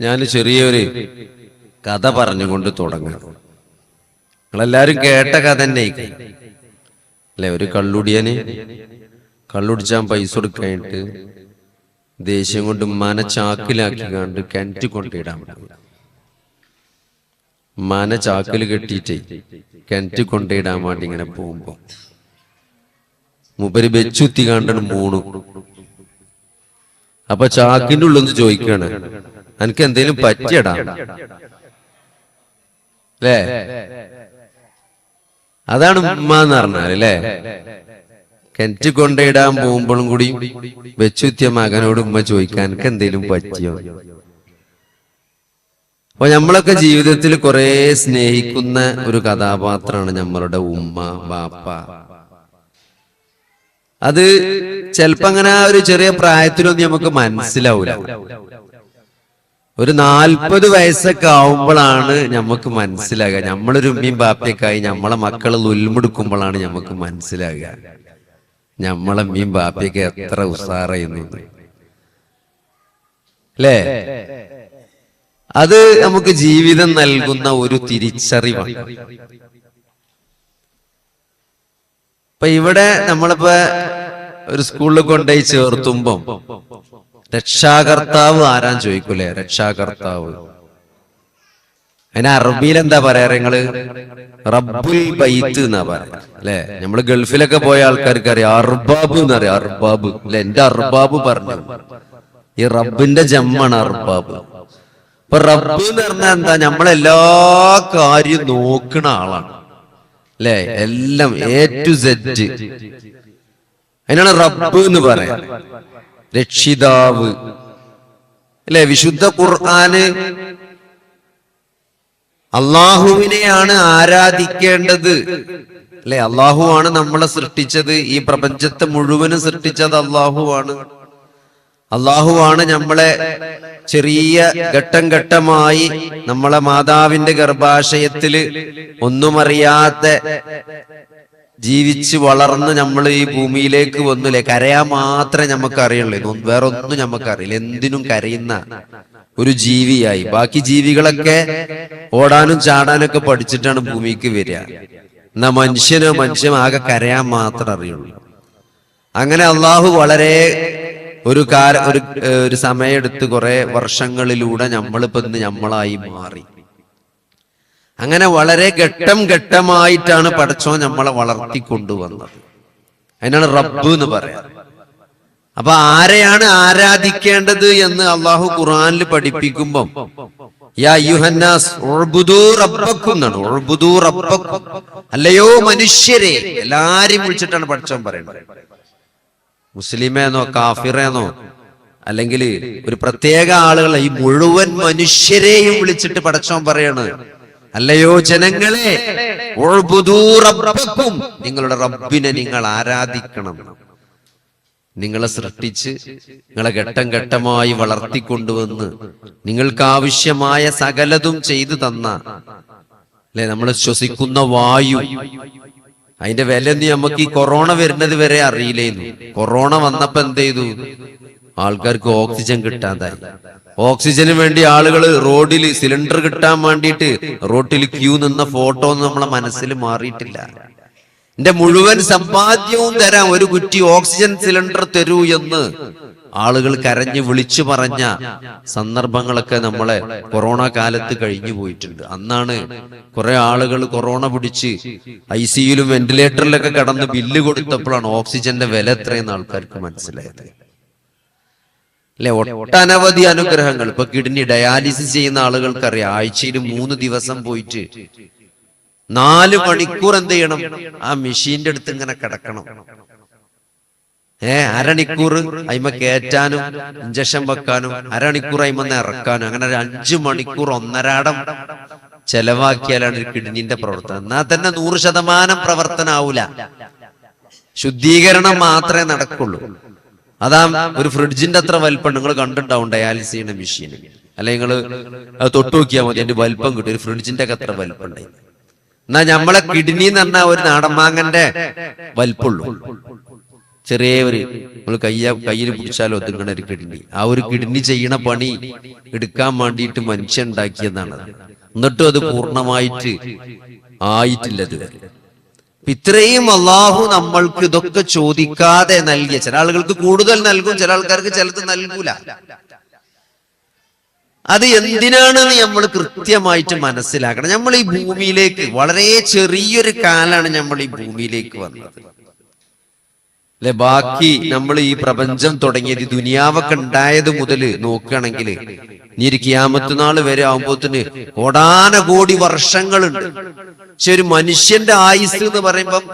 ഞാൻ ചെറിയൊരു കഥ പറഞ്ഞുകൊണ്ട് തുടങ്ങാം. നിങ്ങളെല്ലാരും കേട്ട കഥ തന്നെ അല്ലെ ഒരു കള്ളുടിയന് കള്ളുടിച്ചാൻ പൈസ കൊടുക്കാനായിട്ട് ദേഷ്യം കൊണ്ട് മന ചാക്കിലാക്കി കണ്ട് കിണറ്റ് കൊണ്ടിടാൻ മന ചാക്കിൽ കെട്ടിയിട്ടേ കിണറ്റ് കൊണ്ടിടാൻ വേണ്ടി ഇങ്ങനെ പോകുമ്പോ മുപ്പര് വെച്ചുത്തി കണ്ടാണ് മൂണു. അപ്പൊ ചാക്കിന്റെ ഉള്ളൊന്ന് ചോദിക്കാണ് എനിക്ക് എന്തേലും പറ്റിയടാ. അല്ലേ അതാണ് ഉമ്മ എന്ന് പറഞ്ഞാൽ അല്ലേ കിണറ്റ് കൊണ്ടിടാൻ പോകുമ്പോഴും കൂടി വെച്ചുത്തിയ മകനോട് ഉമ്മ ചോദിക്കാൻ എനിക്ക് എന്തേലും പറ്റിയോ? അപ്പൊ നമ്മളൊക്കെ ജീവിതത്തിൽ കുറെ സ്നേഹിക്കുന്ന ഒരു കഥാപാത്രമാണ് നമ്മളുടെ ഉമ്മ ബാപ്പ. അത് ചിലപ്പോ അങ്ങനെ ആ ഒരു ചെറിയ പ്രായത്തിലൊന്നും നമുക്ക് മനസ്സിലാവൂല. ഒരു നാൽപ്പത് വയസ്സൊക്കെ ആവുമ്പോഴാണ് നമുക്ക് മനസ്സിലാകുക. നമ്മളൊരു ഉമ്മയും ബാപ്പയൊക്കെയായി നമ്മളെ മക്കളെ ഉൽമുടുക്കുമ്പോഴാണ് നമുക്ക് മനസ്സിലാകുക. നമ്മളെ ഉമ്മയും ബാപ്പയൊക്കെ എത്ര ഉസാറയുന്നു അല്ലേ? അത് നമുക്ക് ജീവിതം നൽകുന്ന ഒരു തിരിച്ചറിവാണ്. ഇപ്പൊ ഇവിടെ നമ്മളിപ്പോ ഒരു സ്കൂളിൽ കൊണ്ടുപോയി ചേർത്തുമ്പം രക്ഷാകർത്താവ് ആരാൻ ചോദിക്കൂലേ? രക്ഷാകർത്താവ്. അതിന് അറബിയിൽ എന്താ പറയാ നിങ്ങൾ? റബ്ബുൽ ബൈത്ത് എന്നാ പറയാ അല്ലെ? നമ്മൾ ഗൾഫിലൊക്കെ പോയ ആൾക്കാർക്ക് അറിയാം അർബാബ് എന്നറിയാം അർബാബ്. അല്ലെ? എന്റെ അർബാബ് പറഞ്ഞു. ഈ റബ്ബിന്റെ ജമ്മാണ് അർബാബ്. ഇപ്പൊ റബ്ബ് എന്ന് പറഞ്ഞാൽ എന്താ? നമ്മളെല്ലാ കാര്യം നോക്കണ ആളാണ്. അല്ലെ? എല്ലാം എ ടു സെറ്റ് അതിനാണ് റബ്ബ് എന്ന് പറയാം രക്ഷിതാവ്. അല്ലെ വിശുദ്ധ ഖുർആന് അള്ളാഹുവിനെയാണ് ആരാധിക്കേണ്ടത്. അല്ലെ അള്ളാഹു ആണ് നമ്മളെ സൃഷ്ടിച്ചത്. ഈ പ്രപഞ്ചത്തെ മുഴുവനും സൃഷ്ടിച്ചത് അള്ളാഹു ആണ് അള്ളാഹു ആണ് നമ്മളെ ചെറിയ ഘട്ടം ഘട്ടമായി നമ്മളെ മാതാവിന്റെ ഗർഭാശയത്തിൽ ഒന്നും അറിയാത്ത ജീവിച്ച് വളർന്ന് നമ്മൾ ഈ ഭൂമിയിലേക്ക് വന്നില്ലേ? കരയാൻ മാത്രമേ നമുക്ക് അറിയുള്ളൂ. വേറെ ഒന്നും നമുക്ക് അറിയില്ല. എന്തിനും കരയുന്ന ഒരു ജീവിയായി. ബാക്കി ജീവികളൊക്കെ ഓടാനും ചാടാനൊക്കെ പഠിച്ചിട്ടാണ് ഭൂമിക്ക് വരിക. എന്നാ മനുഷ്യനോ മനുഷ്യൻ ആകെ കരയാൻ മാത്രം അറിയുള്ളൂ. അങ്ങനെ അള്ളാഹു വളരെ ഒരു കാല ഒരു ഒരു സമയമെടുത്ത് കുറെ വർഷങ്ങളിലൂടെ നമ്മളിപ്പോ ഇന്ന് നമ്മളായി മാറി. അങ്ങനെ വളരെ ഘട്ടം ഘട്ടമായിട്ടാണ് പടച്ചോ നമ്മളെ വളർത്തിക്കൊണ്ടുവന്നത്. അതിനാണ് റബ്ബ് എന്ന് പറയാം. അപ്പൊ ആരെയാണ് ആരാധിക്കേണ്ടത് എന്ന് അള്ളാഹു ഖുറാനിൽ പഠിപ്പിക്കുമ്പം അല്ലയോ മനുഷ്യരെ എല്ലാരെയും വിളിച്ചിട്ടാണ് പഠിച്ചവൻ പറയുന്നത്. മുസ്ലിമേന്നോ കാഫിറേന്നോ അല്ലെങ്കിൽ ഒരു പ്രത്യേക ആളുകളെ ഈ മുഴുവൻ മനുഷ്യരെയും വിളിച്ചിട്ട് പഠിച്ചവൻ പറയാണ് അല്ലയോ ജനങ്ങളെ? നിങ്ങളുടെ റബ്ബിനെ നിങ്ങൾ ആരാധിക്കണം. നിങ്ങളെ സൃഷ്ടിച്ച് നിങ്ങളെ ഘട്ടം ഘട്ടമായി വളർത്തിക്കൊണ്ടുവന്ന് നിങ്ങൾക്ക് ആവശ്യമായ സകലതും ചെയ്തു തന്ന അല്ലെ? നമ്മൾ ശ്വസിക്കുന്ന വായു. അതിന്റെ വില ഒന്നും നമുക്ക് ഈ കൊറോണ വരുന്നത് വരെ അറിയില്ലേന്നു. കൊറോണ വന്നപ്പോ എന്ത് ചെയ്തു? ആൾക്കാർക്ക് ഓക്സിജൻ കിട്ടാതായി. ഓക്സിജന് വേണ്ടി ആളുകൾ റോഡിൽ സിലിണ്ടർ കിട്ടാൻ വേണ്ടിയിട്ട് റോഡിൽ ക്യൂ നിന്ന ഫോട്ടോ നമ്മളെ മനസ്സിൽ മാറിയിട്ടില്ല. എന്റെ മുഴുവൻ സമ്പാദ്യവും തരാം ഒരു കുറ്റി ഓക്സിജൻ സിലിണ്ടർ തരൂ എന്ന് ആളുകൾ കരഞ്ഞ് വിളിച്ചു പറഞ്ഞ സന്ദർഭങ്ങളൊക്കെ നമ്മളെ കൊറോണ കാലത്ത് കഴിഞ്ഞു പോയിട്ടുണ്ട്. അന്നാണ് കുറെ ആളുകൾ കൊറോണ പിടിച്ച് ഐ സിയിലും വെന്റിലേറ്ററിലൊക്കെ കടന്ന് ബില്ല് കൊടുത്തപ്പോഴാണ് ഓക്സിജന്റെ വില എത്രയെന്ന് ആൾക്കാർക്ക് മനസ്സിലായത്. അല്ലെ ഒട്ടനവധി അനുഗ്രഹങ്ങൾ. ഇപ്പൊ കിഡ്നി ഡയാലിസിസ് ചെയ്യുന്ന ആളുകൾക്കറിയാം. ആഴ്ചയിൽ മൂന്ന് ദിവസം പോയിട്ട് നാല് മണിക്കൂർ എന്ത് ചെയ്യണം? ആ മെഷീന്റെ അടുത്ത് ഇങ്ങനെ കിടക്കണം. ഏ അരണിക്കൂർ അയിമ കയറ്റാനും ഇഞ്ചക്ഷൻ വെക്കാനും അരണിക്കൂർ അയിമന്ന് ഇറക്കാനും. അങ്ങനെ ഒരു അഞ്ചു മണിക്കൂർ ഒന്നരാടം ചെലവാക്കിയാലാണ് ഒരു കിഡ്നിന്റെ പ്രവർത്തനം. എന്നാൽ തന്നെ നൂറ് ശതമാനം പ്രവർത്തനാവൂല. ശുദ്ധീകരണം മാത്രമേ നടക്കുള്ളൂ. അതാ ഒരു ഫ്രിഡ്ജിന്റെ അത്ര വലിപ്പം നിങ്ങൾ കണ്ടിട്ടുണ്ടാവും ഡയാലിസിസ് ചെയ്യുന്ന മെഷീൻ അല്ലെ നിങ്ങൾ തൊട്ടു നോക്കിയാൽ മതി അതിന്റെ വലിപ്പം കിട്ടും. ഒരു ഫ്രിഡ്ജിന്റെ ഒക്കെ അത്ര വലിപ്പം ഉണ്ടായി എന്നാ നമ്മളെ കിഡ്നി എന്ന് പറഞ്ഞാൽ ഒരു നാടൻ മാങ്ങന്റെ വലിപ്പുള്ളൂ ചെറിയ ഒരു നമ്മൾ കയ്യ കയ്യിൽ പിടിച്ചാൽ ഒതുങ്ങണ ഒരു കിഡ്നി ആ ഒരു കിഡ്നി ചെയ്യണ പണി എടുക്കാൻ വേണ്ടിയിട്ട് മനുഷ്യൻ ഉണ്ടാക്കിയതാണ്. എന്നിട്ടും അത് പൂർണമായിട്ട് ആയിട്ടില്ല ഇതുവരെ. ഇത്രയും അള്ളാഹു നമ്മൾക്ക് ഇതൊക്കെ ചോദിക്കാതെ നൽകിയ ചില ആളുകൾക്ക് കൂടുതൽ നൽകും ചില ആൾക്കാർക്ക് ചിലത് നൽകൂല. അത് എന്തിനാണെന്ന് നമ്മൾ കൃത്യമായിട്ട് മനസ്സിലാക്കണം. നമ്മൾ ഈ ഭൂമിയിലേക്ക് വളരെ ചെറിയൊരു കാലാണ് നമ്മൾ ഈ ഭൂമിയിലേക്ക് വന്നത്. അല്ലെ ബാക്കി നമ്മൾ ഈ പ്രപഞ്ചം തുടങ്ങിയത് ദുനിയാവൊക്കെ ഉണ്ടായത് മുതൽ നോക്കുകയാണെങ്കിൽ ഇനി ഒരു നാൾ നാൾ വരെ ആകുമ്പോത്തിന് കോടാനകോടി വർഷങ്ങളുണ്ട്. പക്ഷെ ഒരു മനുഷ്യന്റെ ആയുസ് എന്ന് പറയുമ്പം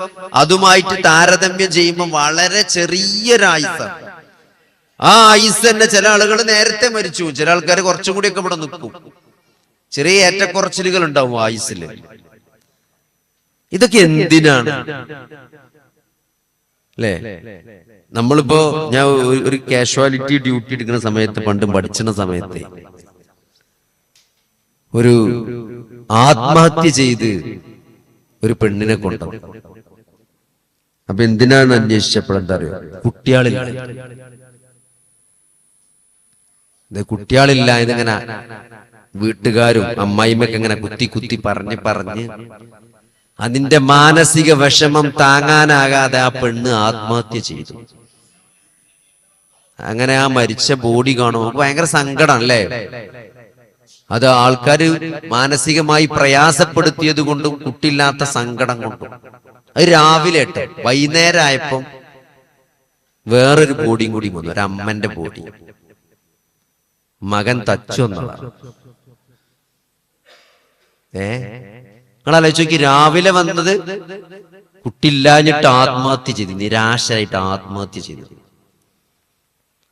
അതുമായിട്ട് താരതമ്യം ചെയ്യുമ്പോൾ വളരെ ചെറിയൊരു ആയുസാണ് ആ ആയുസ് തന്നെ ചില ആളുകൾ നേരത്തെ മരിച്ചു. ചില ആൾക്കാർ കുറച്ചും കൂടിയൊക്കെ ഇവിടെ നിൽക്കും. ചെറിയ ഏറ്റക്കുറച്ചിലുകൾ ഉണ്ടാവും ആയുസ്സിൽ ഇതൊക്കെ എന്തിനാണ്? അല്ലേ? നമ്മളിപ്പോ ഞാൻ ഒരു കാഷ്വാലിറ്റി ഡ്യൂട്ടി എടുക്കുന്ന സമയത്ത് പണ്ട് പഠിച്ചിരുന്ന സമയത്ത് ഒരു ആത്മഹത്യ ചെയ്ത് ഒരു പെണ്ണിനെ കൊണ്ടു അപ്പൊ എന്തിനാണ് അന്വേഷിച്ചപ്പോഴെന്താ അറിയോ? കുട്ടികളില്ല ഇത് കുട്ടികളില്ല ഇതിങ്ങനെ വീട്ടുകാരും അമ്മായിമ്മക്ക് ഇങ്ങനെ കുത്തി കുത്തി പറഞ്ഞ് പറഞ്ഞ് അതിന്റെ മാനസിക വിഷമം താങ്ങാനാകാതെ ആ പെണ്ണ് ആത്മഹത്യ ചെയ്തു. അങ്ങനെ ആ മരിച്ച ബോഡി കാണുമ്പോൾ ഭയങ്കര സങ്കടം സങ്കടമല്ലേ അത് ആൾക്കാർ മാനസികമായി പ്രയാസപ്പെടുത്തിയത് കൊണ്ടും കുട്ടില്ലാത്ത സങ്കടം കൊണ്ടും. അത് രാവിലെ ഇട്ട് വൈകുന്നേരം ആയപ്പം വേറൊരു ബോഡിയും കൂടി വന്നു. ഒരു അമ്മന്റെ ബോഡി. മകൻ തച്ചു എന്നതാണ് ഏ? നിങ്ങൾ ആലോചിച്ച് രാവിലെ വന്നത് കുട്ടില്ലാഞ്ഞിട്ട് ആത്മഹത്യ ചെയ്തു. നിരാശരായിട്ട് ആത്മഹത്യ ചെയ്തു.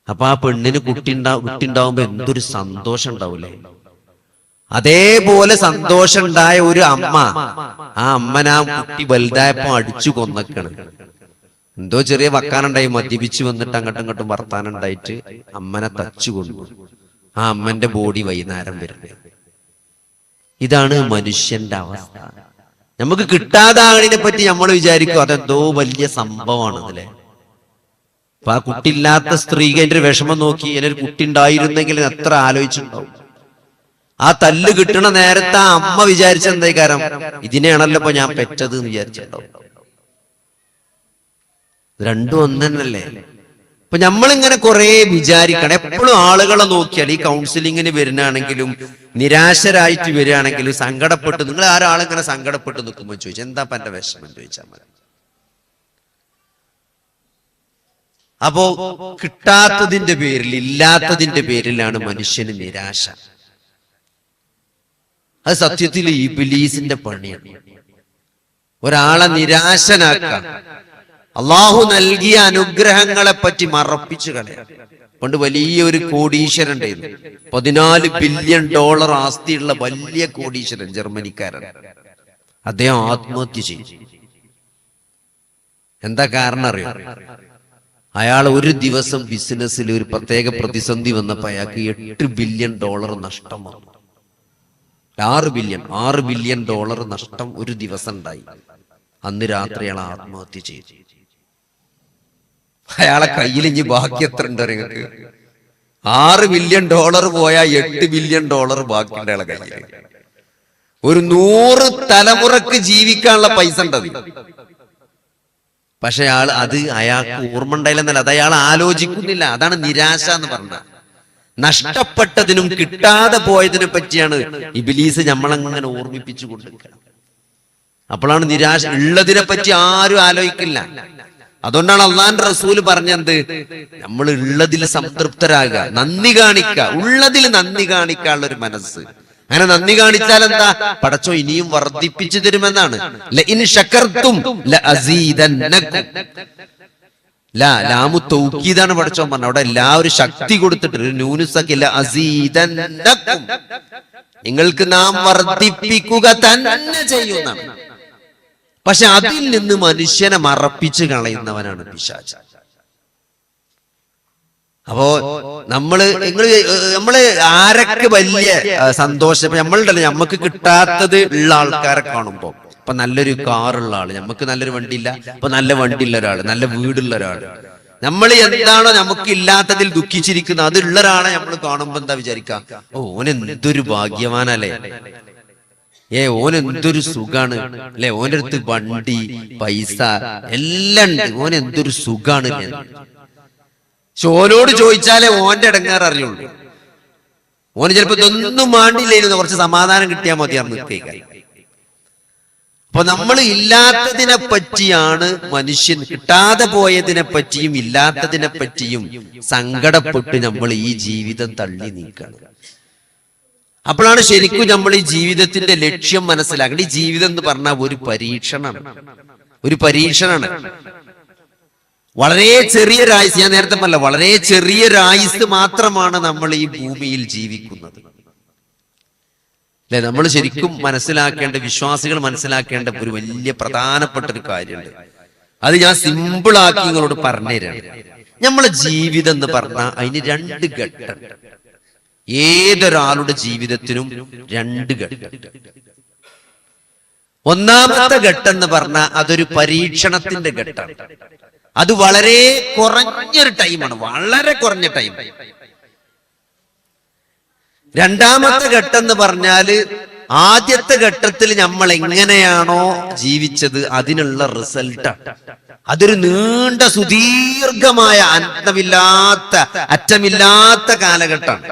അപ്പൊ ആ പെണ്ണിന് കുട്ടി കുട്ടി ഉണ്ടാവുമ്പോ എന്തൊരു സന്തോഷം ഉണ്ടാവൂലേ? അതേപോലെ സന്തോഷം ഉണ്ടായ ഒരു അമ്മ. ആ അമ്മനാ കുട്ടി വലുതായപ്പോ അടിച്ചു കൊന്നക്കണ്. എന്തോ ചെറിയ വക്കാനുണ്ടായി മദ്യപിച്ചു വന്നിട്ട് അങ്ങോട്ടും ഇങ്ങോട്ടും വർത്താനുണ്ടായിട്ട് അമ്മനെ തച്ചു കൊണ്ടു ആ അമ്മന്റെ ബോഡി വൈകുന്നേരം വരുന്നത് ഇതാണ് മനുഷ്യന്റെ അവസ്ഥ. നമുക്ക് കിട്ടാതാകണിനെ പറ്റി നമ്മൾ വിചാരിക്കും അതെന്തോ വലിയ സംഭവമാണ് അല്ലേ അപ്പൊ ആ കുട്ടിയില്ലാത്ത സ്ത്രീക്ക് ഒരു വിഷമം നോക്കി എന്നൊരു കുട്ടി ഉണ്ടായിരുന്നെങ്കിൽ എത്ര ആലോചിച്ചിട്ടുണ്ടാവും. ആ തല്ല് കിട്ടണ നേരത്തെ ആ അമ്മ വിചാരിച്ച എന്തായി കാരണം ഇതിനെയാണല്ലോ ഞാൻ പെറ്റത് എന്ന് ഇത് രണ്ടും ഒന്നല്ലേ അപ്പൊ നമ്മളിങ്ങനെ കുറെ വിചാരിക്കണം. എപ്പോഴും ആളുകളെ നോക്കിയാൽ ഈ കൗൺസിലിങ്ങിന് വരുന്നാണെങ്കിലും നിരാശരായിട്ട് വരികയാണെങ്കിലും സങ്കടപ്പെട്ട് നിങ്ങൾ ആരാളിങ്ങനെ സങ്കടപ്പെട്ട് നിൽക്കുമ്പോൾ ചോദിച്ചു എന്താ പന്റെ വിഷമം? ചോദിച്ചാൽ മതി. അപ്പോ കിട്ടാത്തതിന്റെ പേരിൽ ഇല്ലാത്തതിന്റെ പേരിലാണ് മനുഷ്യന് നിരാശ. അത് സത്യത്തിൽ ഈ ബിലീസിന്റെ പണിയാണ്. ഒരാളെ നിരാശനാക്കാം അള്ളാഹു നൽകിയ അനുഗ്രഹങ്ങളെ പറ്റി മറപ്പിച്ചു കളയാം. പണ്ട് വലിയൊരു കോടീശ്വരൻ ഉണ്ടായിരുന്നു പതിനാല് ബില്യൺ ഡോളർ ആസ്തിയുള്ള വലിയ കോടീശ്വരൻ ജർമ്മനിക്കാരൻ. അദ്ദേഹം ആത്മഹത്യ ചെയ്തു. എന്താ കാരണം അറിയാം? അയാൾ ഒരു ദിവസം ബിസിനസ്സിൽ ഒരു പ്രത്യേക പ്രതിസന്ധി വന്നപ്പോ അയാൾക്ക് എട്ട് ബില്യൺ ഡോളർ നഷ്ടം വന്നു. ആറ് ബില്യൺ ആറ് ബില്യൺ ഡോളർ നഷ്ടം ഒരു ദിവസം ഉണ്ടായി അന്ന് രാത്രി അയാൾ ആത്മഹത്യ ചെയ്തു. അയാളെ കയ്യിൽ ഇനി ബാക്കി എത്ര ഉണ്ട് നിങ്ങൾക്ക് ആറ് ബില്യൺ ഡോളർ പോയാൽ എട്ട് ബില്യൺ ഡോളർ ബാക്കിയുണ്ട് അയാളെ കയ്യിൽ. ഒരു നൂറ് തലമുറയ്ക്ക് ജീവിക്കാനുള്ള പൈസ ഉണ്ടത് പക്ഷെ അയാൾ അത് അയാൾക്ക് ഓർമ്മ ഉണ്ടായില്ലെന്നല്ല അത് അയാൾ ആലോചിക്കുന്നില്ല. അതാണ് നിരാശ എന്ന് പറഞ്ഞത്. നഷ്ടപ്പെട്ടതിനും കിട്ടാതെ പോയതിനെ പറ്റിയാണ് ഇബിലീസ് നമ്മളങ്ങനെ ഓർമ്മിപ്പിച്ചു കൊണ്ടിരിക്കണം അപ്പോഴാണ് നിരാശ ഉള്ളതിനെ പറ്റി ആരും ആലോചിക്കില്ല. അതുകൊണ്ടാണ് അള്ളാന്റെ റസൂൽ പറഞ്ഞത് നമ്മൾ ഉള്ളതിൽ സംതൃപ്തരാകുക നന്ദി കാണിക്കുക ഉള്ളതിൽ നന്ദി കാണിക്കാനുള്ള ഒരു മനസ്സ്. അങ്ങനെ നന്ദി കാണിച്ചാൽ എന്താ? പടച്ചോ ഇനിയും വർദ്ധിപ്പിച്ചു തരുമെന്നാണ്. ലാ ലാമു തൗക്കീദാണ് പഠിച്ചോ പറഞ്ഞത്. അവിടെ എല്ലാവരും ശക്തി കൊടുത്തിട്ട് ഒരു ന്യൂനുസക്കില്ല നിങ്ങൾക്ക് നാം വർദ്ധിപ്പിക്കുക തന്നെ ചെയ്യുന്നതാണ് പക്ഷെ അതിൽ നിന്ന് മനുഷ്യനെ മറപ്പിച്ച് കളയുന്നവനാണ് പിശാച. അപ്പോ നമ്മൾ നിങ്ങൾ നമ്മൾ ആരൊക്കെ വലിയ സന്തോഷം? നമ്മളുണ്ടല്ലോ. നമ്മക്ക് കിട്ടാത്തത് ഉള്ള ആൾക്കാരെ കാണുമ്പോ. ഇപ്പൊ നല്ലൊരു കാറുള്ള ആൾ. നമുക്ക് നല്ലൊരു വണ്ടി ഇല്ല ഇപ്പൊ നല്ല വണ്ടി ഉള്ള ഒരാൾ. നല്ല വീടുള്ള ഒരാൾ. നമ്മൾ എന്താണോ നമുക്ക് ഇല്ലാത്തതിൽ ദുഃഖിച്ചിരിക്കുന്നത് അതുള്ള ഒരാളെ നമ്മൾ കാണുമ്പോ എന്താ വിചാരിക്കാം? ഓ ഓൻ എന്തൊരു ഭാഗ്യവാനല്ലേ? ഏ ഓൻ എന്തൊരു സുഖാണ്. അല്ലെ? ഓന്റെ അടുത്ത് വണ്ടി പൈസ എല്ലാം ഉണ്ട്. ഓൻ എന്തൊരു സുഖാണ്. പക്ഷെ ഓനോട് ചോദിച്ചാലേ ഓന്റെ ഇടങ്ങാറ് അറിയുള്ളൂ. ഓന് ചിലപ്പോ ഇതൊന്നും മാണ്ടില്ലായിരുന്നു കുറച്ച് സമാധാനം കിട്ടിയാൽ മതിയായിരുന്നു നിൽക്കുക അപ്പൊ നമ്മൾ ഇല്ലാത്തതിനെ പറ്റിയാണ് മനുഷ്യൻ കിട്ടാതെ പോയതിനെ പറ്റിയും ഇല്ലാത്തതിനെ പറ്റിയും സങ്കടപ്പെട്ട് നമ്മൾ ഈ ജീവിതം തള്ളി നീക്കണം. അപ്പോഴാണ് ശരിക്കും നമ്മൾ ഈ ജീവിതത്തിന്റെ ലക്ഷ്യം മനസ്സിലാക്കണം ഈ ജീവിതം എന്ന് പറഞ്ഞാൽ ഒരു പരീക്ഷണമാണ് ഒരു പരീക്ഷണമാണ് വളരെ ചെറിയൊരായുസ് ഞാൻ നേരത്തെ പറഞ്ഞ വളരെ ചെറിയ ചെറിയൊരായുസ് മാത്രമാണ് നമ്മൾ ഈ ഭൂമിയിൽ ജീവിക്കുന്നത്. അല്ലെ? നമ്മൾ ശരിക്കും മനസ്സിലാക്കേണ്ട വിശ്വാസികൾ മനസ്സിലാക്കേണ്ട ഒരു വലിയ പ്രധാനപ്പെട്ട ഒരു കാര്യമുണ്ട്. അത് ഞാൻ സിമ്പിൾ ആക്കി നിങ്ങളോട് പറഞ്ഞുതരാണ് നമ്മളെ ജീവിതം എന്ന് പറഞ്ഞാൽ അതിന് രണ്ട് ഘട്ടം. ഏതൊരാളുടെ ജീവിതത്തിനും രണ്ട് ഘട്ടം. ഒന്നാമത്തെ ഘട്ടം എന്ന് പറഞ്ഞാൽ അതൊരു പരീക്ഷണത്തിന്റെ ഘട്ടം. അത് വളരെ കുറഞ്ഞൊരു ടൈമാണ്. വളരെ കുറഞ്ഞ ടൈം. രണ്ടാമത്തെ ഘട്ടം എന്ന് പറഞ്ഞാൽ ആദ്യത്തെ ഘട്ടത്തിൽ നമ്മൾ എങ്ങനെയാണോ ജീവിച്ചത് അതിനുള്ള റിസൾട്ടാണ് അതൊരു നീണ്ട സുദീർഘമായ അന്തമില്ലാത്ത അറ്റമില്ലാത്ത കാലഘട്ടമാണ്.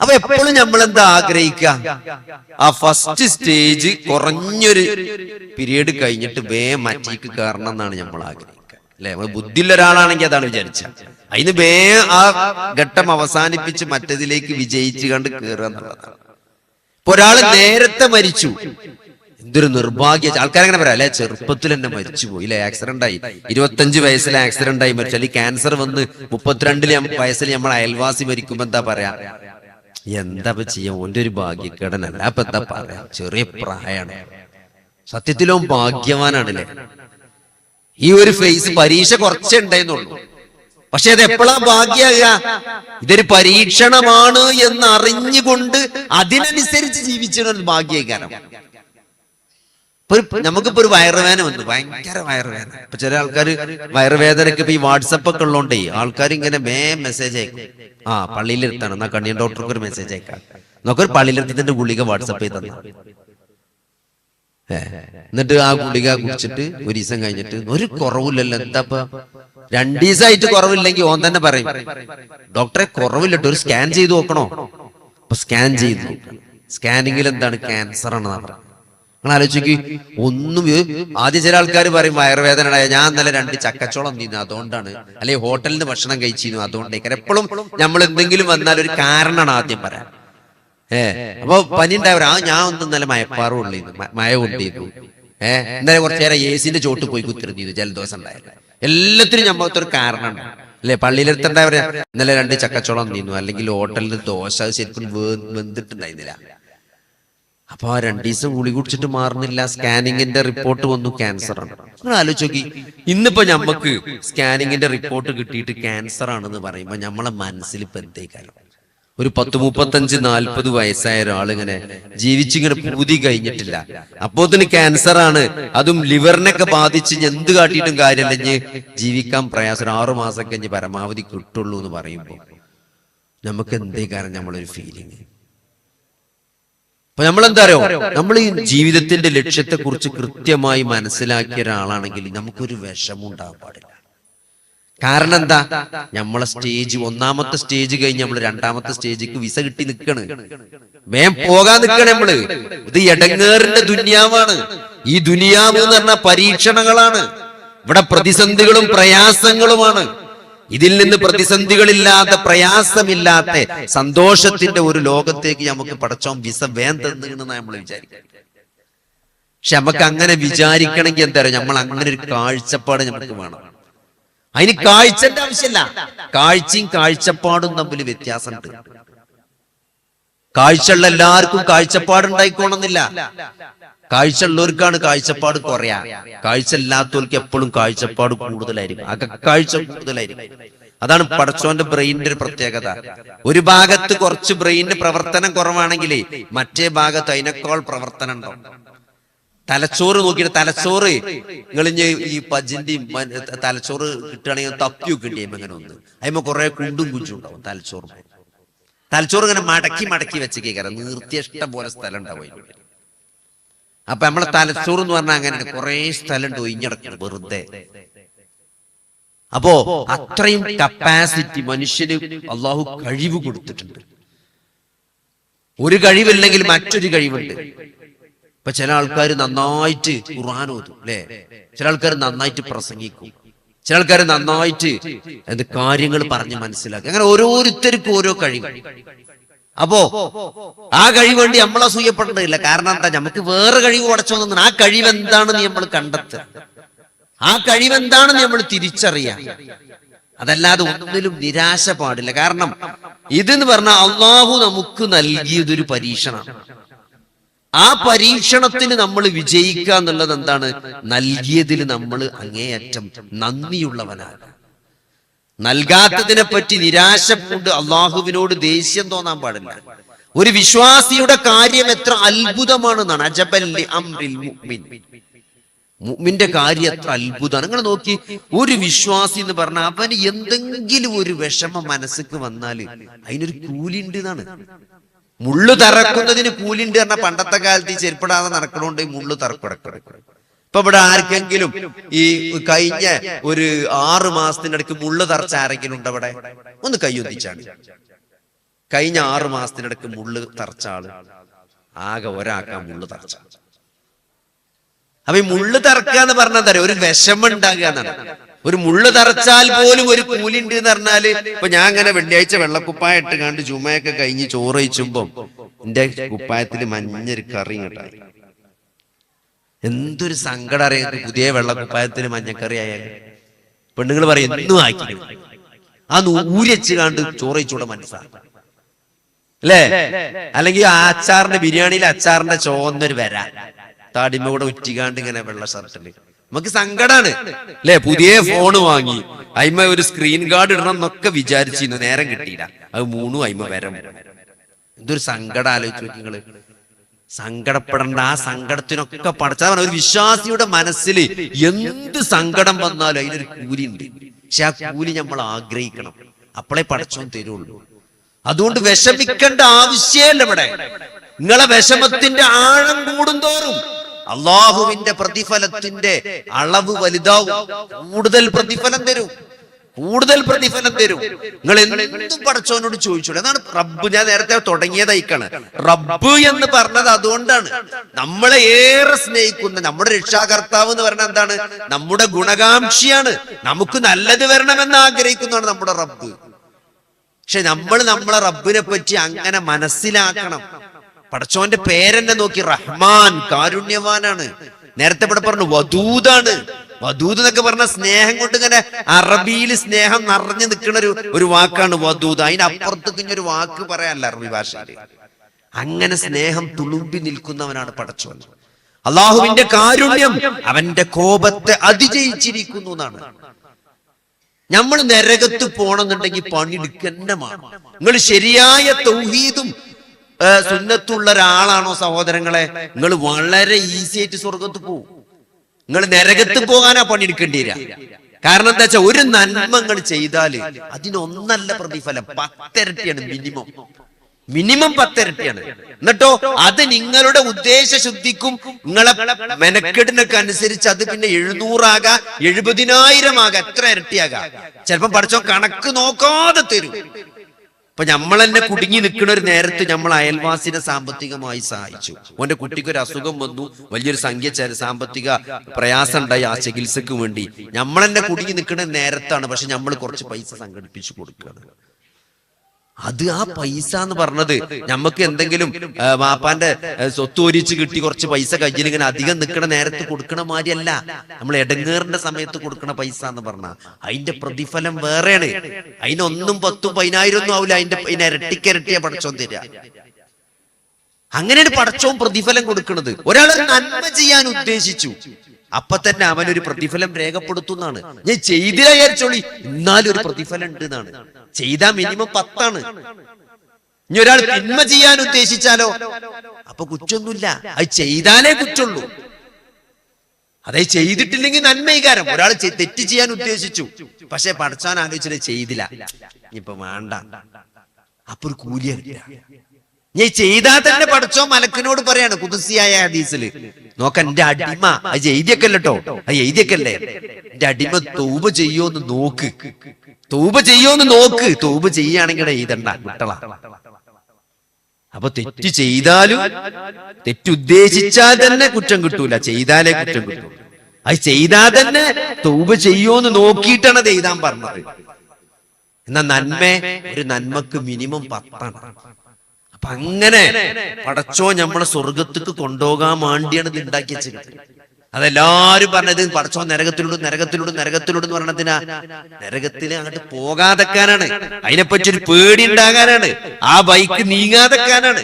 അപ്പൊ എപ്പോഴും നമ്മൾ എന്താ ആഗ്രഹിക്കുക ആ ഫസ്റ്റ് സ്റ്റേജ് കുറഞ്ഞൊരു പീരീഡ് കഴിഞ്ഞിട്ട് വേ മറ്റേക്ക് കയറണം എന്നാണ് നമ്മൾ ആഗ്രഹിക്കുക അല്ലെ ബുദ്ധിയുള്ള ഒരാളാണെങ്കിൽ അതാണ് വിചാരിച്ചത് അതിന് വേ ആ ഘട്ടം അവസാനിപ്പിച്ച് മറ്റതിലേക്ക് വിജയിച്ചു കണ്ട് കയറുക ഇപ്പൊ ഒരാൾ നേരത്തെ മരിച്ചു. എന്തൊരു നിർഭാഗ്യ ആൾക്കാരങ്ങനെ പറയാം അല്ലെ? ചെറുപ്പത്തിൽ തന്നെ മരിച്ചു പോയി അല്ലെ ആക്സിഡന്റ് ആയി. ഇരുപത്തഞ്ച് വയസ്സിൽ ആക്സിഡന്റ് ആയി മരിച്ചു. അല്ലെങ്കിൽ ക്യാൻസർ വന്ന് മുപ്പത്തിരണ്ടിൽ വയസ്സിൽ നമ്മൾ അയൽവാസി മരിക്കുമ്പോ എന്താ പറയാ? എന്താ ചെയ്യാ? ഓന്റെ ഒരു ഭാഗ്യക്കേടനല്ല അപ്പൊ എന്താ പറയാ? ചെറിയ പ്രായമാണ് സത്യത്തിലോ ഭാഗ്യവാനാണല്ലേ ഈ ഒരു ഫേസ് പരീക്ഷ കുറച്ചേ ഉണ്ടായിരുന്നുള്ളൂ. പക്ഷെ അത് എപ്പോഴാ ഭാഗ്യാകുക ഇതൊരു പരീക്ഷണമാണ് എന്ന് അറിഞ്ഞുകൊണ്ട് അതിനനുസരിച്ച് ജീവിച്ചൊരു ഭാഗ്യകാരം. നമുക്കിപ്പോ ഒരു വയറുവേദന വന്നു ഭയങ്കര വയറുവേദന. ഇപ്പൊ ചില ആൾക്കാർ വയറുവേദനക്ക് ഇപ്പൊ ഈ വാട്സപ്പ് ഒക്കെ ഉള്ളതുകൊണ്ടേ ആൾക്കാർ ഇങ്ങനെ മേ മെസ്സേജ് അയക്കും. ആ പള്ളിയിലെത്താണ് എന്നാ കണ്ണിയൻ ഡോക്ടർക്ക് ഒരു മെസ്സേജ് അയക്കാം. നമുക്കൊരു പള്ളിയിലെത്തിന്റെ ഗുളിക വാട്സപ്പ് ചെയ്ത് തന്നാ. എന്നിട്ട് ആ ഗുളിക കുടിച്ചിട്ട് ഒരു ദിവസം കഴിഞ്ഞിട്ട് ഒരു കുറവില്ലല്ലോ. എന്താപ്പ രണ്ടു ദിവസമായിട്ട് കുറവില്ലെങ്കിൽ ഓൻ തന്നെ പറയും. ഡോക്ടറെ കുറവില്ലട്ടോ ഒരു സ്കാൻ ചെയ്ത് നോക്കണോ? അപ്പൊ സ്കാൻ ചെയ്ത് സ്കാനിങ്ങിൽ എന്താണ്? ക്യാൻസർ ആണെന്നാണ് പറയുന്നത് നിങ്ങൾ ആലോചിക്ക്. ഒന്നും ആദ്യം ചില ആൾക്കാർ പറയും വയറുവേദന ഞാൻ ഇന്നലെ രണ്ട് ചക്കച്ചോളം തിന്നു അതുകൊണ്ടാണ്. അല്ലെ ഹോട്ടലിൽ നിന്ന് ഭക്ഷണം കഴിച്ചിരുന്നു അതുകൊണ്ടേക്കാരം എപ്പോഴും നമ്മൾ എന്തെങ്കിലും വന്നാൽ ഒരു കാരണമാണ് ആദ്യം പറയാൻ ഏ അപ്പൊ പനി ഉണ്ടായവർ ആ ഞാൻ ഒന്നും ഇന്നലെ മയപ്പാറും ഉള്ളിരുന്നു മയ കൊണ്ടിരുന്നു ഏഹ് ഇന്നലെ കുറച്ചു എ സിന്റെ ചോട്ട് പോയി കുത്തിരുന്നു ജലദോഷം ഉണ്ടായാലും എല്ലാത്തിനും ഞമ്മത്തൊരു കാരണമുണ്ട് അല്ലെ? പള്ളിയിലെടുത്തുണ്ടായവർ ഇന്നലെ രണ്ട് ചക്കച്ചോളം നിന്നു അല്ലെങ്കിൽ ഹോട്ടലിൽ ദോശ ശരിക്കും വെന്തിട്ടുണ്ടായിരുന്നില്ല. അപ്പൊ ആ രണ്ടു ദിവസം ഗുളി കുടിച്ചിട്ട് മാറുന്നില്ല. സ്കാനിങ്ങിന്റെ റിപ്പോർട്ട് വന്നു ക്യാൻസർ ആണ് നിങ്ങൾ ആലോചിച്ച് ഇന്നിപ്പോ ഞമ്മക്ക് സ്കാനിങ്ങിന്റെ റിപ്പോർട്ട് കിട്ടിയിട്ട് ക്യാൻസർ ആണെന്ന് പറയുമ്പോ നമ്മളെ മനസ്സിൽ ഇപ്പൊ എന്തേക്കാലം? ഒരു പത്ത് മുപ്പത്തഞ്ച് നാൽപ്പത് വയസ്സായ ഒരാളിങ്ങനെ ജീവിച്ചിങ്ങനെ പൂതി കഴിഞ്ഞിട്ടില്ല. അപ്പോ തന്നെ ക്യാൻസർ ആണ്. അതും ലിവറിനൊക്കെ ബാധിച്ച് എന്ത് കാട്ടിയിട്ടും കാര്യമില്ല. ജീവിക്കാൻ പ്രയാസം. ആറു മാസം കഴിഞ്ഞ് പരമാവധി കിട്ടുള്ളൂ എന്ന് പറയുമ്പോൾ നമുക്ക് എന്തേ കാരണം നമ്മളൊരു ഫീലിംഗ് അപ്പൊ നമ്മൾ എന്താ അറിയോ? നമ്മൾ ഈ ജീവിതത്തിന്റെ ലക്ഷ്യത്തെ കുറിച്ച് കൃത്യമായി മനസ്സിലാക്കിയ ഒരാളാണെങ്കിൽ നമുക്കൊരു വിഷമം ഉണ്ടാകാൻ പാടില്ല. കാരണം എന്താ? നമ്മളെ സ്റ്റേജ് ഒന്നാമത്തെ സ്റ്റേജ് കഴിഞ്ഞ് നമ്മൾ രണ്ടാമത്തെ സ്റ്റേജിക്ക് വിസ കിട്ടി നിൽക്കണ് വേം പോകാൻ നിൽക്കണ നമ്മൾ ഇത് എടങ്ങേറിന്റെ ദുന്യാവാണ്. ഈ ദുനിയാവ് എന്ന് പറഞ്ഞ പരീക്ഷണങ്ങളാണ്. ഇവിടെ പ്രതിസന്ധികളും പ്രയാസങ്ങളുമാണ്. ഇതിൽ നിന്ന് പ്രതിസന്ധികളില്ലാത്ത പ്രയാസമില്ലാത്ത സന്തോഷത്തിന്റെ ഒരു ലോകത്തേക്ക് നമുക്ക് പടച്ചോം വിസ വേം തന്നിരുന്ന നമ്മൾ വിചാരിക്കാം. പക്ഷെ നമുക്ക് അങ്ങനെ വിചാരിക്കണമെങ്കിൽ എന്താ നമ്മൾ അങ്ങനെ ഒരു കാഴ്ചപ്പാട് നമുക്ക് വേണം. അതിന് കാഴ്ചന്റെ ആവശ്യമല്ല. കാഴ്ചയും കാഴ്ചപ്പാടും തമ്മിൽ വ്യത്യാസമുണ്ട്. കാഴ്ചയുള്ള എല്ലാവർക്കും കാഴ്ചപ്പാടുണ്ടായിക്കോണമെന്നില്ല. കാഴ്ച ഉള്ളവർക്കാണ് കാഴ്ചപ്പാട് കുറയാ. കാഴ്ച ഇല്ലാത്തവർക്ക് എപ്പോഴും കാഴ്ചപ്പാട് കൂടുതലായിരിക്കും. അകക്കാഴ്ച കൂടുതലായിരിക്കും. അതാണ് പടച്ചോന്റെ ബ്രെയിനിന്റെ ഒരു പ്രത്യേകത. ഒരു ഭാഗത്ത് കുറച്ച് ബ്രെയിനിന് പ്രവർത്തനം കുറവാണെങ്കിൽ മറ്റേ ഭാഗത്ത് അതിനേക്കാൾ പ്രവർത്തനം ഉണ്ടാവും. തലച്ചോറ് നോക്കിയിട്ട് തലച്ചോറ് നിങ്ങൾ ഈ പജിന്റെയും തലച്ചോറ് കിട്ടുകയാണെങ്കിൽ തപ്പി കിട്ടിയും അങ്ങനെ ഒന്ന് അതിമ കുറെ കുണ്ടും കുഞ്ചും ഉണ്ടാവും തലച്ചോറ് തലച്ചോറ് ഇങ്ങനെ മടക്കി മടക്കി വെച്ച് കേൾക്കാറ്. ഇഷ്ടം പോലെ സ്ഥലം ഉണ്ടാവും. അപ്പൊ നമ്മളെ തലച്ചോറ് എന്ന് പറഞ്ഞാൽ അങ്ങനെ കുറെ സ്ഥലം ഉണ്ട് ഒഴിഞ്ഞടക്കണം വെറുതെ. അപ്പോ അത്രയും കപ്പാസിറ്റി മനുഷ്യന് അള്ളാഹു കഴിവ് കൊടുത്തിട്ടുണ്ട്. ഒരു കഴിവില്ലെങ്കിൽ മറ്റൊരു കഴിവുണ്ട്. ഇപ്പൊ ചില ആൾക്കാർ നന്നായിട്ട് ഖുർആൻ ഓതും അല്ലെ? ചില ആൾക്കാർ നന്നായിട്ട് പ്രസംഗിക്കും. ചില ആൾക്കാർ നന്നായിട്ട് എന്ത് കാര്യങ്ങൾ പറഞ്ഞ് മനസ്സിലാക്കി. അങ്ങനെ ഓരോരുത്തർക്കും ഓരോ കഴിവ്. അപ്പോ ആ കഴിവ് വേണ്ടി നമ്മളെ സൂയപ്പെടേണ്ടതില്ല കാരണം എന്താ? നമുക്ക് വേറെ കഴിവ് ഉടച്ചു ആ കഴിവ് എന്താണെന്ന് നമ്മൾ കണ്ടെത്തുക. ആ കഴിവ് എന്താണെന്ന് നമ്മൾ തിരിച്ചറിയാം അതല്ലാതെ ഒന്നിലും നിരാശ പാടില്ല. കാരണം ഇതെന്ന് പറഞ്ഞാൽ അള്ളാഹു നമുക്ക് നൽകിയതൊരു പരീക്ഷണമാണ് ആ പരീക്ഷണത്തിന് നമ്മൾ വിജയിക്കുക എന്നുള്ളത് എന്താണ്? നൽകിയതിൽ നമ്മൾ അങ്ങേയറ്റം നന്ദിയുള്ളവനാണ്. നൽകാത്തതിനെ പറ്റി നിരാശപ്പെട്ട് അള്ളാഹുവിനോട് ദേഷ്യം തോന്നാൻ പാടില്ല. ഒരു വിശ്വാസിയുടെ കാര്യം എത്ര അജബല്ലി അംറിൽ മുഅ്മിൻ. കാര്യം എത്ര അത്ഭുതമാണ്. നിങ്ങൾ നോക്കി ഒരു വിശ്വാസി എന്ന് പറഞ്ഞാൽ അവന് എന്തെങ്കിലും ഒരു വിഷമം മനസ്സിക്ക് വന്നാൽ അതിനൊരു കൂലിണ്ട് എന്നാണ്. മുള്ളു തറക്കുന്നതിന് കൂലിണ്ട് പറഞ്ഞ പണ്ടത്തെ കാലത്ത് ഈ ചെരുപ്പിടാതെ നടക്കണോണ്ട് ഈ മുള്ളു തറക്കിടക്കണം ഇപ്പൊ ഇവിടെ ആർക്കെങ്കിലും ഈ കഴിഞ്ഞ ഒരു ആറ് ഇടയ്ക്ക് മുള്ളു തറച്ച ആരെങ്കിലും ഉണ്ട് അവിടെ? ഒന്ന് കൈയൊന്നിച്ചാണ് കഴിഞ്ഞ ആറ് മാസത്തിനിടയ്ക്ക് മുള്ളു തറച്ച ആൾ. ആകെ ഒരാൾക്കാ മുള്ളു തറച്ച അപ്പൊ ഈ മുള്ളു തറക്കുക എന്ന് പറഞ്ഞാൽ ഒരു വിഷമം ഉണ്ടാകുക എന്നാണ് ഒരു മുള്ളു തറച്ചാൽ പോലും ഒരു കൂലിണ്ട് എന്ന് പറഞ്ഞാൽ ഇപ്പൊ ഞാൻ അങ്ങനെ വെള്ളിയാഴ്ച വെള്ളക്കുപ്പായ ഇട്ട് കണ്ട് ചുമയൊക്കെ കഴിഞ്ഞ് ചോറ് കഴിച്ചുമ്പോ എന്റെ കുപ്പായത്തിൽ മഞ്ഞൊരു കറി കേട്ടാ എന്തൊരു സങ്കടം അറിയാം പുതിയ വെള്ളക്കുപ്പായത്തിന് മഞ്ഞക്കറി ആയാലും. പെണ്ണുങ്ങൾ പറയും എന്നും ആക്കി ആ ഊരച്ച് കണ്ട് ചോറ് കഴിച്ചൂടെ മനസ്സാണ് അല്ലേ? അല്ലെങ്കിൽ ആ അച്ചാറിന്റെ ബിരിയാണിയിലെ അച്ചാറിന്റെ ചോന്നൊരു വര. താടിമ കൂടെ ഉറ്റിക്കാണ്ട് ഇങ്ങനെ വെള്ള ഷർട്ടിൽ. നമുക്ക് സങ്കടാണ്. അല്ലെ? പുതിയ ഫോണ് വാങ്ങി. അയിമ ഒരു സ്ക്രീൻ ഗാർഡ് ഇടണം എന്നൊക്കെ വിചാരിച്ചിരുന്നു നേരം കിട്ടിയില്ല. അത് മൂന്നും അയിമ വരം. എന്തൊരു സങ്കട ആലോചിച്ചു നിങ്ങൾ. സങ്കടപ്പെടേണ്ട. ആ സങ്കടത്തിനൊക്കെ പഠിച്ചാൽ ഒരു വിശ്വാസിയുടെ മനസ്സിൽ എന്ത് സങ്കടം വന്നാലും അതിനൊരു കൂലി ഉണ്ട്. പക്ഷെ ആ കൂലി നമ്മൾ ആഗ്രഹിക്കണം. അപ്പളെ പഠിച്ചോൻ തരുള്ളൂ. അതുകൊണ്ട് വിഷമിക്കേണ്ട ആവശ്യമല്ല ഇവിടെ. നിങ്ങളെ വിഷമത്തിന്റെ ആഴം കൂടുന്തോറും അള്ളാഹുവിന്റെ പ്രതിഫലത്തിന്റെ അളവ് വലുതാവും. കൂടുതൽ പ്രതിഫലം തരും. കൂടുതൽ പ്രതിഫലം തരും. നിങ്ങൾ എന്തും പടച്ചോനോട് ചോദിച്ചോളൂ. അതാണ് റബ്ബ് ഞാൻ നേരത്തെ തുടങ്ങിയതായിക്കാണ്. റബ്ബ് എന്ന് പറഞ്ഞത് അതുകൊണ്ടാണ്. നമ്മളെ ഏറെ സ്നേഹിക്കുന്ന നമ്മുടെ രക്ഷാകർത്താവ് എന്ന് പറഞ്ഞാൽ എന്താണ്? നമ്മുടെ ഗുണകാംക്ഷിയാണ്. നമുക്ക് നല്ലത് വരണമെന്ന് ആഗ്രഹിക്കുന്നതാണ് നമ്മുടെ റബ്ബ്. പക്ഷെ നമ്മൾ നമ്മളെ റബ്ബിനെ പറ്റി അങ്ങനെ മനസ്സിലാക്കണം. പടച്ചോന്റെ പേരെന്നെ നോക്കി റഹ്മാൻ കാരുണ്യവാനാണ്. നേരത്തെ ഇവിടെ പറഞ്ഞു വധൂതാണ്. വധൂത് എന്നൊക്കെ പറഞ്ഞ സ്നേഹം കൊണ്ട് ഇങ്ങനെ അറബിയിൽ സ്നേഹം നിറഞ്ഞു നിൽക്കുന്ന ഒരു ഒരു വാക്കാണ് വധൂത്. അതിനപ്പുറത്തേക്ക് ഇനി ഒരു വാക്ക് പറയാനല്ല അറബി ഭാഷയിൽ അങ്ങനെ സ്നേഹം തുളുമ്പി നിൽക്കുന്നവനാണ് പടച്ചോൻ. അള്ളാഹുവിന്റെ കാരുണ്യം അവന്റെ കോപത്തെ അതിജയിച്ചിരിക്കുന്നു എന്നാണ്. നമ്മൾ നരകത്ത് പോണെന്നുണ്ടെങ്കിൽ പണിയെടുക്കന്നമാണ് നിങ്ങൾ ശരിയായ തൗഹീദും സുന്നത്തുള്ള ഒരാളാണോ സഹോദരങ്ങളെ? നിങ്ങൾ വളരെ ഈസി ആയിട്ട് സ്വർഗത്ത് പോകും നിങ്ങൾ നരകത്ത് പോകാനാ പണിയെടുക്കേണ്ടി വരിക. കാരണം എന്താ വെച്ചാൽ ഒരു നന്മ നിങ്ങൾ ചെയ്താൽ അതിനൊന്നല്ല പ്രതിഫലം. പത്തിരട്ടിയാണ് മിനിമം മിനിമം പത്തിരട്ടിയാണ്. എന്നിട്ടോ അത് നിങ്ങളുടെ ഉദ്ദേശ ശുദ്ധിക്കും നിങ്ങളെ മെനക്കെടിനൊക്കെ അനുസരിച്ച് അത് പിന്നെ എഴുന്നൂറാകാ എഴുപതിനായിരം ആകാം എത്ര ഇരട്ടിയാകാം. ചിലപ്പം പഠിച്ചോ കണക്ക് നോക്കാതെ തരും. ഇപ്പൊ നമ്മൾ തന്നെ കുടുങ്ങി നിൽക്കുന്ന ഒരു നേരത്ത് നമ്മൾ അയൽവാസിനെ സാമ്പത്തികമായി സഹായിച്ചു. ഓന്റെ കുട്ടിക്ക് ഒരു അസുഖം വന്നു വലിയൊരു സംഖ്യ സാമ്പത്തിക പ്രയാസം ഉണ്ടായി ആ ചികിത്സക്ക് വേണ്ടി. നമ്മൾ തന്നെ കുടുങ്ങി നിൽക്കുന്ന നേരത്താണ് പക്ഷെ നമ്മൾ കുറച്ച് പൈസ സംഘടിപ്പിച്ചു കൊടുക്കുകയാണ് അത് ആ പൈസ എന്ന് പറഞ്ഞത്. നമുക്ക് എന്തെങ്കിലും മാപ്പാന്റെ സ്വത്ത് ഒരിച്ച് കിട്ടി കുറച്ച് പൈസ കയ്യിൽ ഇങ്ങനെ അധികം നിൽക്കണ നേരത്ത് കൊടുക്കണ മാതിരിയല്ല. നമ്മൾ എടങ്ങേറിന്റെ സമയത്ത് കൊടുക്കണ പൈസ എന്ന് പറഞ്ഞ. അതിന്റെ പ്രതിഫലം വേറെയാണ്. അതിനൊന്നും പത്തും പതിനായിരം ഒന്നും ആവില്ല അതിന്റെ അതിനെ ഇരട്ടിക്കരട്ടിയ പടച്ചോ തരിക. അങ്ങനെയാണ് പടച്ചവും പ്രതിഫലം കൊടുക്കുന്നത് ഒരാൾ നന്മ ചെയ്യാൻ ഉദ്ദേശിച്ചു. അപ്പൊ തന്നെ അവനൊരു പ്രതിഫലം രേഖപ്പെടുത്തുന്നതാണ് ഞാൻ ചെയ്തില്ല വിചാരിച്ചോളി എന്നാലും ഒരു പ്രതിഫലം ഉണ്ട് എന്നാണ് ചെയ്താ മിനിമം പത്താണ്. ഇനി ഒരാൾ തിന്മ ചെയ്യാൻ ഉദ്ദേശിച്ചാലോ? അപ്പൊ കുറ്റൊന്നുമില്ല. അത് ചെയ്താലേ കുറ്റുള്ളൂ. അതെ ചെയ്തിട്ടില്ലെങ്കിൽ നന്മയികാരം. ഒരാൾ തെറ്റ് ചെയ്യാൻ ഉദ്ദേശിച്ചു. പക്ഷെ പഠിച്ചാൻ ആലോചിച്ചിട്ട് ചെയ്തില്ല. ഇനിയിപ്പൊ വേണ്ട. അപ്പൊ ഒരു കൂലിയ ഞാൻ ചെയ്താ തന്നെ പഠിച്ചോ മലക്കിനോട് പറയാണ് കുതിസിയായ ഹദീസിൽ. നോക്ക എന്റെ അടിമ. അത് എഴുതിയൊക്കെല്ലോ അത് എഴുതിയൊക്കെല്ലേ? എന്റെ അടിമ തൂബ് ചെയ്യോന്ന് നോക്ക്. തൂബ് ചെയ്യോന്ന് നോക്ക്. തൂബ് ചെയ്യാണെങ്കിൽ എഴുതണ്ട. വിട്ടള. അപ്പൊ തെറ്റ് ചെയ്താലും തെറ്റുദ്ദേശിച്ചാൽ തന്നെ കുറ്റം കിട്ടൂല. ചെയ്താലേ കുറ്റം കിട്ടൂ അത് ചെയ്താൽ തന്നെ തൂബ് ചെയ്യോന്ന് നോക്കിയിട്ടാണ് അത് എഴുതാൻ പറഞ്ഞത്. എന്നാ നന്മ ഒരു നന്മക്ക് മിനിമം പത്താണ്. അപ്പൊ അങ്ങനെ പടച്ചോ നമ്മളെ സ്വർഗത്തേക്ക് കൊണ്ടുപോകാൻ വേണ്ടിയാണ് ഇത് ഉണ്ടാക്കി വെച്ചത്. അതെല്ലാരും പറഞ്ഞത് പടച്ചോ നരകത്തിലൂടെ നരകത്തിലൂടെ നരകത്തിലൂടെ എന്ന് പറഞ്ഞതിനാ നരകത്തിൽ അങ്ങോട്ട് പോകാതെക്കാനാണ്. അതിനെപ്പറ്റി ഒരു പേടി ഉണ്ടാകാനാണ്. ആ ബൈക്ക് നീങ്ങാതെക്കാനാണ്.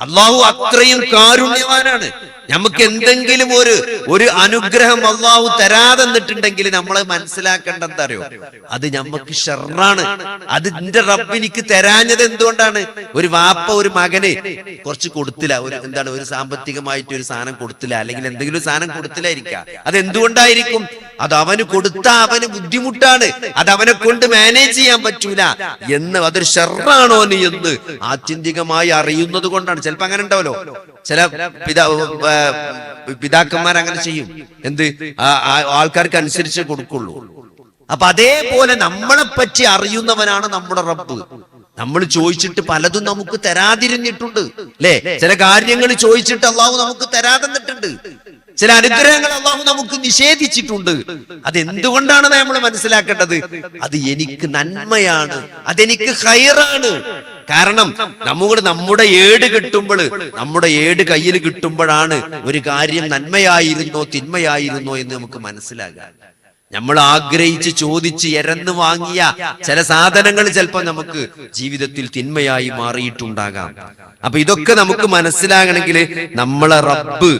അള്ളാഹു അത്രയും കാരുണ്യവാനാണ്. നമുക്ക് എന്തെങ്കിലും ഒരു ഒരു അനുഗ്രഹം അള്ളാഹു തരാതെ നിന്നിട്ടുണ്ടെങ്കിൽ നമ്മൾ മനസ്സിലാക്കേണ്ട എന്താ അറിയോ? അത് നമുക്ക് ഷെറാണ്. അത് എന്റെ റബ്ബിനിക്ക് തരാഞ്ഞത് എന്തുകൊണ്ടാണ്? ഒരു വാപ്പ ഒരു മകനെ കുറച്ച് കൊടുത്തില്ല. ഒരു എന്താണ് ഒരു സാമ്പത്തികമായിട്ട് ഒരു സാധനം കൊടുത്തില്ല. അല്ലെങ്കിൽ എന്തെങ്കിലും ഒരു സാധനം കൊടുത്തില്ലായിരിക്കാം. അത് എന്തുകൊണ്ടായിരിക്കും? അത് അവന് കൊടുത്ത അവന് ബുദ്ധിമുട്ടാണ്. അത് അവനെ കൊണ്ട് മാനേജ് ചെയ്യാൻ പറ്റൂല. എന്ന് അതൊരു ഷെറാണോ എന്ന് ആത്യന്തികമായി അറിയുന്നത് കൊണ്ടാണ്. ചിലപ്പോ അങ്ങനെ ഉണ്ടാവല്ലോ. ചില പിതാ ഏ, പിതാക്കന്മാർ അങ്ങനെ ചെയ്യും. എന്ത്? ആൾക്കാർക്ക് അനുസരിച്ച് കൊടുക്കുള്ളൂ. അപ്പൊ അതേപോലെ നമ്മളെ പറ്റി അറിയുന്നവനാണ് നമ്മുടെ റബ്ബ്. നമ്മൾ ചോദിച്ചിട്ട് പലതും നമുക്ക് തരാതിരുന്നിട്ടുണ്ട്. അല്ലേ ചില കാര്യങ്ങൾ ചോദിച്ചിട്ട് അള്ളാഹു നമുക്ക് തരാതെന്നിട്ടുണ്ട്. ചില അനുഗ്രഹങ്ങൾ അള്ളാഹു നമുക്ക് നിഷേധിച്ചിട്ടുണ്ട്. അത് എന്തുകൊണ്ടാണ് നമ്മൾ മനസ്സിലാക്കേണ്ടത്? അത് എനിക്ക് നന്മയാണ്. അതെനിക്ക് ഹൈറാണ് കാരണം നമ്മുടെ നമ്മുടെ ഏട് കിട്ടുമ്പോൾ നമ്മുടെ ഏട് കയ്യിൽ കിട്ടുമ്പോഴാണ് ഒരു കാര്യം നന്മയായിരുന്നോ തിന്മയായിരുന്നോ എന്ന് നമുക്ക് മനസ്സിലാകാം നമ്മൾ ആഗ്രഹിച്ച് ചോദിച്ച് എരന്ന് വാങ്ങിയ ചില സാധനങ്ങൾ ചിലപ്പോൾ നമുക്ക് ജീവിതത്തിൽ തിന്മയായി മാറിയിട്ടുണ്ടാകാം. അപ്പൊ ഇതൊക്കെ നമുക്ക് മനസ്സിലാകണമെങ്കിൽ നമ്മളെ റബ്ബ്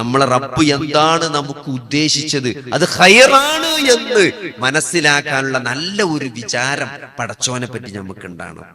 നമ്മളെ റബ്ബ് എന്താണ് നമുക്ക് ഉദ്ദേശിച്ചത്? അത് ഹയറാണ് എന്ന് മനസ്സിലാക്കാനുള്ള നല്ല ഒരു വിചാരം പടച്ചോനെ പറ്റി നമുക്ക് ഉണ്ടാകണം